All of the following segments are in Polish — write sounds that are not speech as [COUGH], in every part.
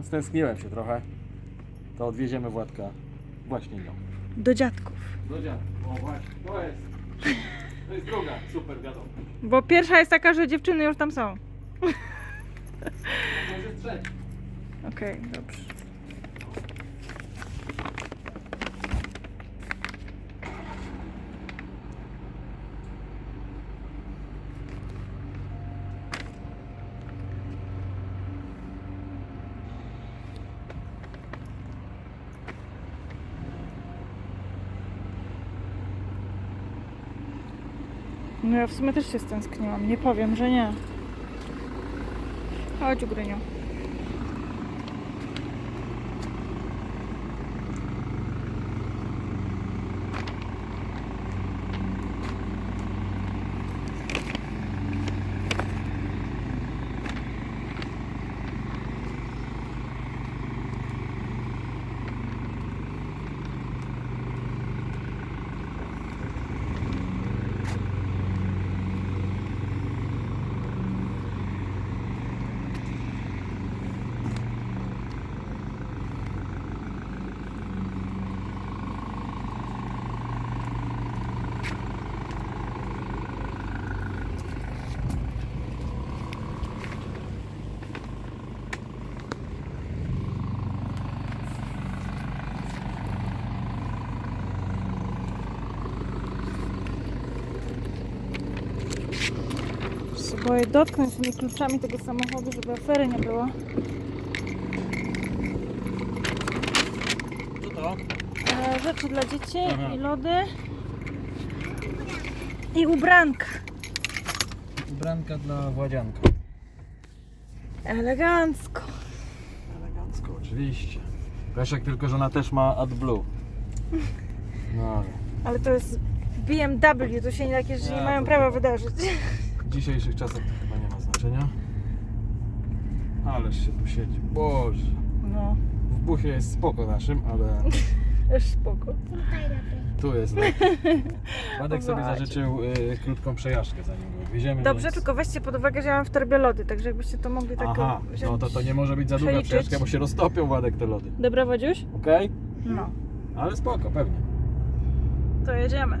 No, stęskniłem się trochę. To odwieziemy Władka właśnie nią. Do dziadków. Do dziadka. O właśnie, to jest. To jest druga super wiadomość. Bo pierwsza jest taka, że dziewczyny już tam są. To jest trzecia. Okej, dobrze. No ja w sumie też się stęskniłam. Nie powiem, że nie. Chodź, Ugryniu. się boję dotknąć tymi kluczami tego samochodu, żeby afery nie było. Co to? E, rzeczy dla dzieci Aha. i lody. I ubranka. Ubranka dla Władzianka. Elegancko. Elegancko, oczywiście. Peszek tylko, że ona też ma AdBlue. No ale Ale to jest BMW, to się nie takie rzeczy nie mają prawa wydarzyć. W dzisiejszych czasach to chyba nie ma znaczenia. Ależ się tu siedzi. Boże. No, W buchie jest spoko naszym, ale [LAUGHS] też spoko. tu jest lepiej. [LAUGHS] Władek sobie Właśnie. zażyczył y, krótką przejażdżkę zanim go. Dobrze, więc... tylko weźcie pod uwagę, że ja mam w torbie lody, także jakbyście to mogli tak Aha, wziąć. no to to nie może być za długa przeliczyć. przejażdżka, bo się roztopią Władek te lody. Dobra, Wodziuś? Okej? No, Ale spoko, pewnie. to jedziemy.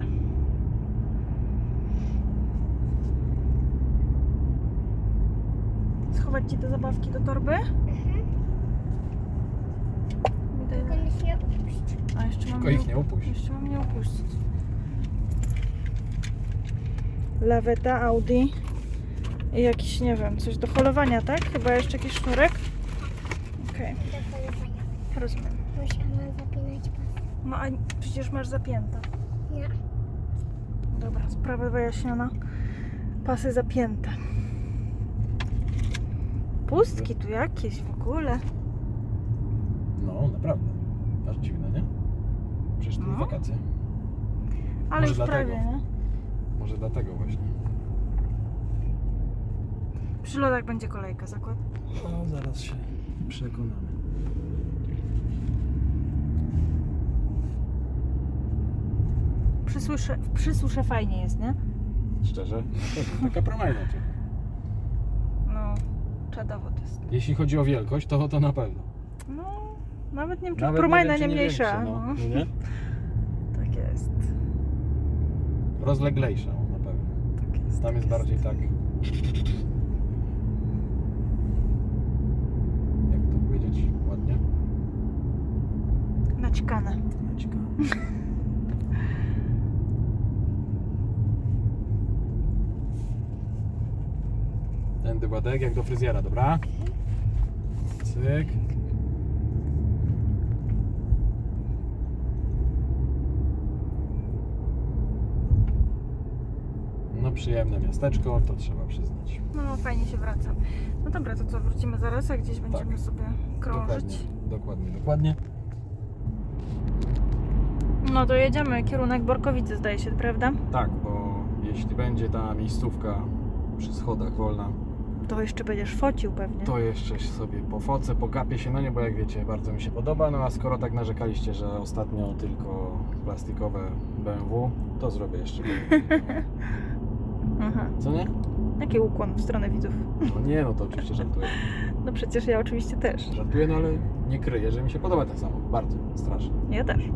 Schować Ci te zabawki do torby? Widać- A jeszcze mam Tylko ich nie upuść. Jeszcze mam nie opuścić. Laweta, Audi i jakiś, nie wiem, coś do holowania, tak? Chyba jeszcze jakiś sznurek? Okej, rozumiem. Musiałam zapinać pas. No a przecież masz zapięte. Nie. Dobra, sprawa wyjaśniona. Pasy zapięte. Pustki tu jakieś w ogóle. No, naprawdę. Aż dziwne, nie? Przecież to No. wakacje. Ale Może już dlatego. prawie, nie? Może dlatego właśnie. Przy lodach będzie kolejka, zakład. No, zaraz się przekonamy. Przy susze, przy susze fajnie jest, nie? Szczerze? [LAUGHS] Taka promajna trochę. No, czadowo to jest. Jeśli chodzi o wielkość, to to na pewno. No, nawet nie wiem, czy Nawet promajna nie, mniejsza. no. no. No nie? [LAUGHS] Tak jest. Rozleglejsza na pewno. Tak jest. Tam jest bardziej tak. Jak to powiedzieć ładnie? Naćkane. Tędy Władek, jak do fryzjera, dobra? Cyk. No przyjemne miasteczko, to trzeba przyznać. No, fajnie się wraca. No dobra, to co, wrócimy zaraz, a gdzieś będziemy sobie Dokładnie, krążyć. dokładnie, dokładnie. No to jedziemy, kierunek Borkowicy zdaje się, prawda? Tak, bo jeśli będzie ta miejscówka przy schodach wolna, To jeszcze będziesz focił pewnie. to jeszcze sobie pofocę, pogapię się na nie, bo jak wiecie, bardzo mi się podoba. No a skoro tak narzekaliście, że ostatnio tylko plastikowe BMW, to zrobię jeszcze. [LAUGHS] Aha. Co nie? Jaki ukłon w stronę widzów. No nie, no to oczywiście żartuję. [LAUGHS] No przecież ja oczywiście też. Żartuję, no ale nie kryję, że mi się podoba ten samochód. Bardzo, strasznie. Ja też.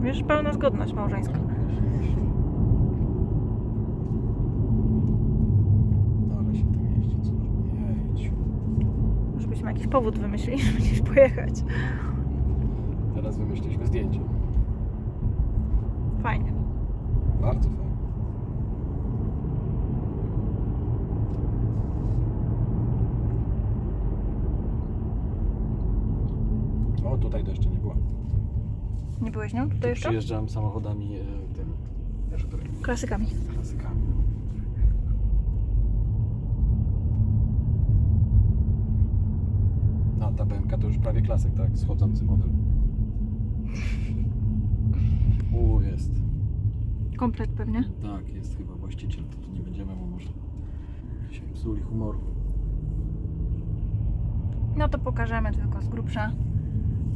Wiesz, pełna zgodność małżeńska. No ale się tam jeździ, cudownie. Jedź. Może byśmy jakiś powód wymyślili, [LAUGHS] żeby gdzieś pojechać. Teraz wymyśliliśmy zdjęcie. Fajnie. Bardzo fajnie. O, tutaj to jeszcze nie była. Nie byłeś nią? Tutaj jeszcze? Przyjeżdżam samochodami e, tym, wiesz, którymi Klasykami. klasykami. No, ta BMK to już prawie klasyk, tak? Schodzący model. U, jest. Komplet pewnie. Tak, jest chyba właściciel, to tu nie będziemy mu może się psuli humoru. No to pokażemy tylko z grubsza,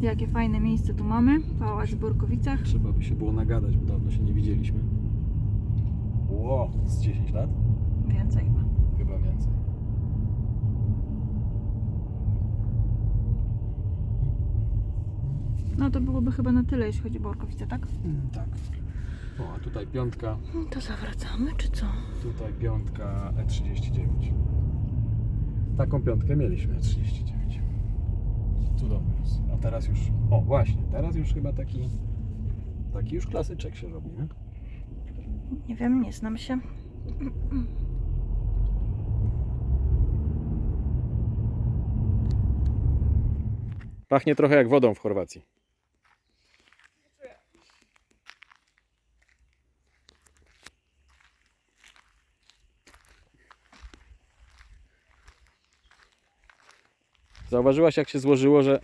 jakie fajne miejsce tu mamy. Pałac w Borkowicach. Trzeba by się było nagadać, bo dawno się nie widzieliśmy. Ło, z 10 lat? Więcej chyba. Chyba więcej. No to byłoby chyba na tyle, jeśli chodzi o Borkowice, tak? tak. O, a tutaj piątka, To zawracamy, czy co? tutaj piątka E39. Taką piątkę mieliśmy E39. Cudowny jest. A teraz już, o właśnie, teraz już chyba taki, taki już klasyczek się robi, nie? Nie wiem, nie znam się. Pachnie trochę jak wodą w Chorwacji. Zauważyłaś jak się złożyło, że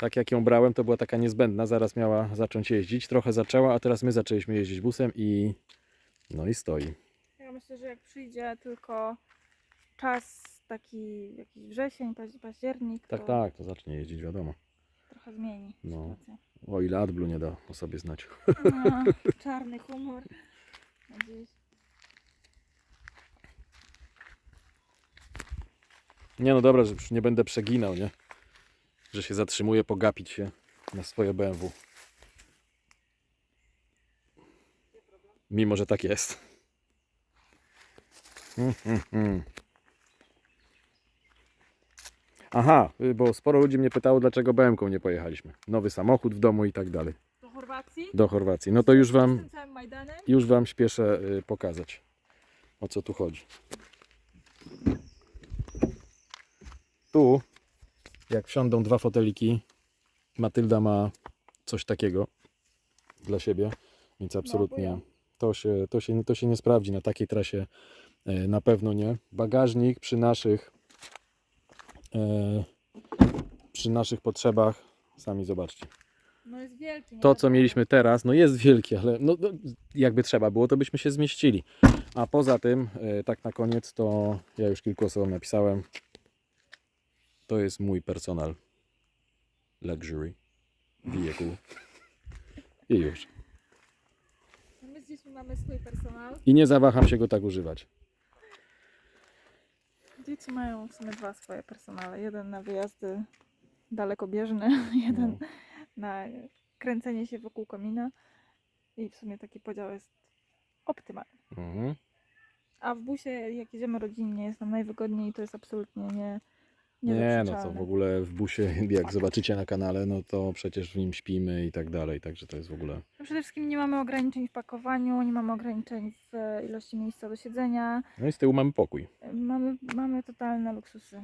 tak jak ją brałem, to była taka niezbędna, zaraz miała zacząć jeździć. Trochę zaczęła, a teraz my zaczęliśmy jeździć busem i no i stoi. Ja myślę, że jak przyjdzie tylko czas taki jakiś wrzesień, paź- październik, Tak, to tak, to zacznie jeździć, wiadomo. trochę zmieni No. sytuację. O ile AdBlue nie da o sobie znać. No, czarny humor. Gdzieś. Nie no dobra, że już nie będę przeginał, nie? Że się zatrzymuję pogapić się na swoje BMW. Mimo, że tak jest. Mm, mm, mm. Aha, y, bo sporo ludzi mnie pytało, dlaczego BMW nie pojechaliśmy. Nowy samochód w domu i tak dalej. Do Chorwacji? Do Chorwacji. No to już wam, już wam śpieszę y, pokazać, o co tu chodzi. Tu, jak wsiądą dwa foteliki, Matylda ma coś takiego dla siebie, więc absolutnie to się, to, się, to się nie sprawdzi na takiej trasie. e, Na pewno nie. Bagażnik przy naszych e, przy naszych potrzebach, sami zobaczcie. No jest wielki. To, co mieliśmy teraz, no jest wielkie, ale no, no, jakby trzeba było, to byśmy się zmieścili. A poza tym, e, tak na koniec, to ja już kilku osobom napisałem. To jest mój personal luxury vehicle. I już. My z dziećmi mamy swój personal. I nie zawaham się go tak używać. Dzieci mają w sumie dwa swoje personale. Jeden na wyjazdy dalekobieżne, [LAUGHS] jeden No. na kręcenie się wokół komina. I w sumie taki podział jest optymalny. Mhm. A w busie, jak jedziemy rodzinnie, jest nam najwygodniej i to jest absolutnie nie. Nie, no to w ogóle w busie, [LAUGHS] jak zobaczycie na kanale, no to przecież w nim śpimy i tak dalej, także to jest w ogóle... No Przede wszystkim nie mamy ograniczeń w pakowaniu, nie mamy ograniczeń w e, ilości miejsca do siedzenia. No i z tyłu mamy pokój. Mamy, mamy totalne luksusy.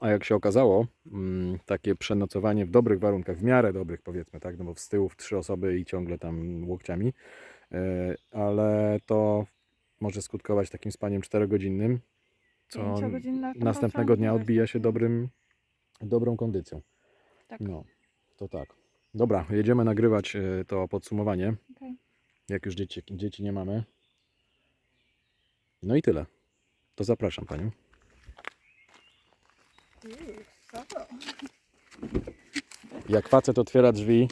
A jak się okazało, mm, takie przenocowanie w dobrych warunkach, w miarę dobrych powiedzmy, tak, no bo z tyłu w trzy osoby i ciągle tam łokciami, e, ale to może skutkować takim spaniem czterogodzinnym, co następnego dnia odbija się dobrym, dobrą kondycją. Tak. No, to tak. Dobra, jedziemy nagrywać e, to podsumowanie, Okej. jak już dzieci, dzieci nie mamy. No i tyle. To zapraszam Panią. Uuu, co to? Jak facet otwiera drzwi,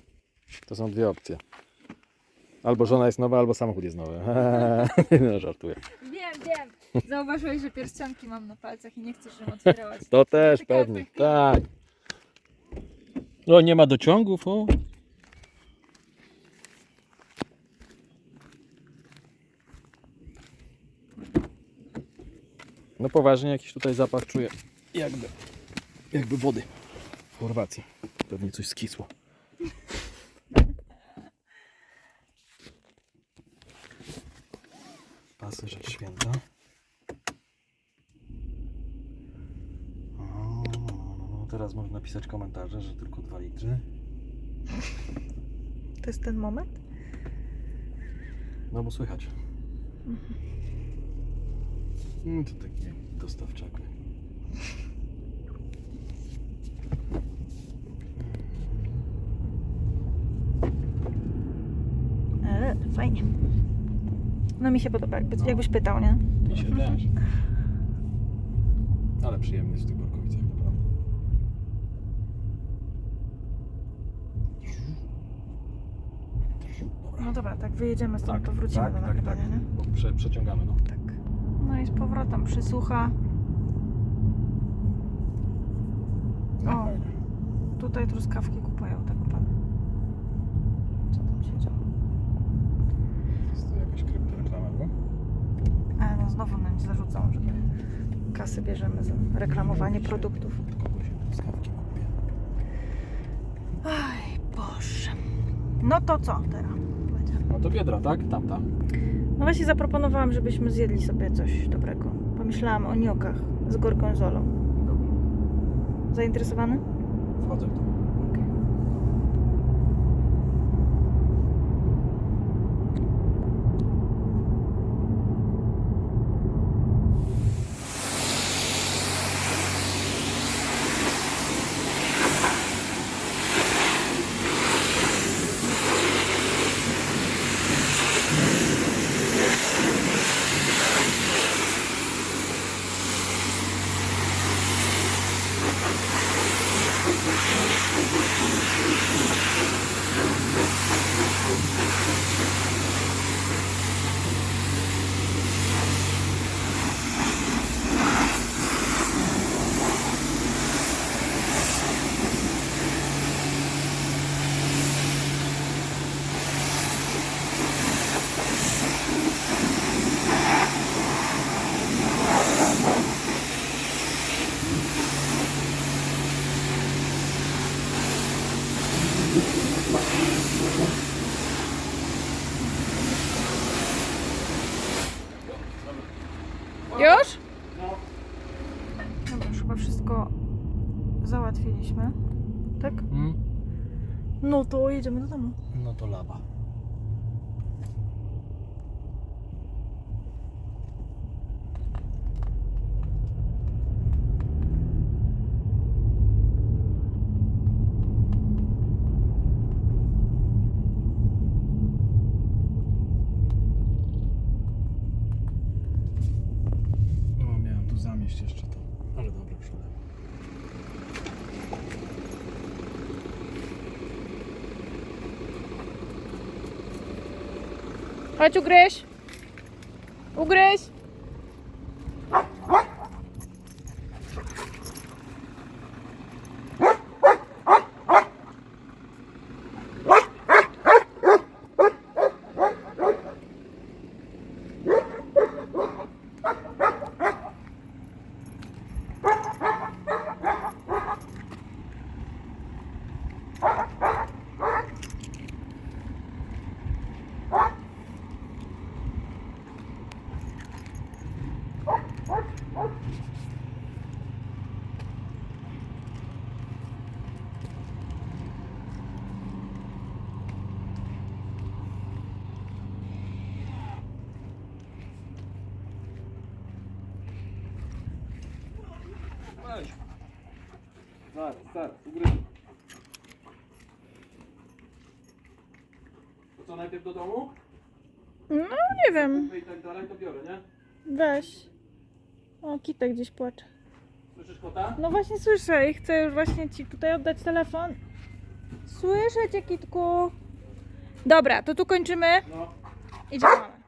to są dwie opcje. Albo żona jest nowa, albo samochód jest nowy. [LAUGHS] no, żartuję. Wiem, wiem. Zauważyłeś, że pierścionki mam na palcach i nie chcesz, żebym otwierała ci. To też Taka pewnie, tak. O, nie ma dociągów, o. No poważnie jakiś tutaj zapach czuję. Jakby, jakby wody w Chorwacji. Pewnie coś skisło. Rzecz święta. O, no, no, no, teraz można napisać komentarze, że tylko 2 litry. To jest ten moment? No bo słychać. Mm, to takie dostawczaki. E, fajnie. No mi się podoba, jakby, jakbyś pytał, nie? Mi się też. Ale przyjemny jest w tych Borkowicach, naprawdę. Dobra. No dobra, tak wyjedziemy stąd, Tak, to wrócimy tak, do tak, nagrywania, tak. nie? Prze, przeciągamy, no. Tak. No i z powrotem przysłucha. O. Tutaj truskawki kupują tego pana. Co tam się działo? Jest to jakaś kryptoreklama, bo? A no znowu nam zarzucą, że kasy bierzemy za reklamowanie produktów. Kogoś truskawki kupię. Aj, Boże. No to co teraz? No to biedra, tak? Tamta. No właśnie zaproponowałam, żebyśmy zjedli sobie coś dobrego. Pomyślałam o niokach z gorgonzolą. Dobrze. Zainteresowany? Wchodzę w to. 遠い地元だもん。のとらば。Hadi O Ugreş. Zaraz, zaraz, ugryzę. To co, najpierw do domu? No nie wiem. I tak dalej, to biorę, nie? Weź. O, Kitek gdzieś płacze. Słyszysz kota? No właśnie słyszę i chcę już właśnie ci tutaj oddać telefon. Słyszę cię, Kitku. Dobra, to tu kończymy. No. i działamy.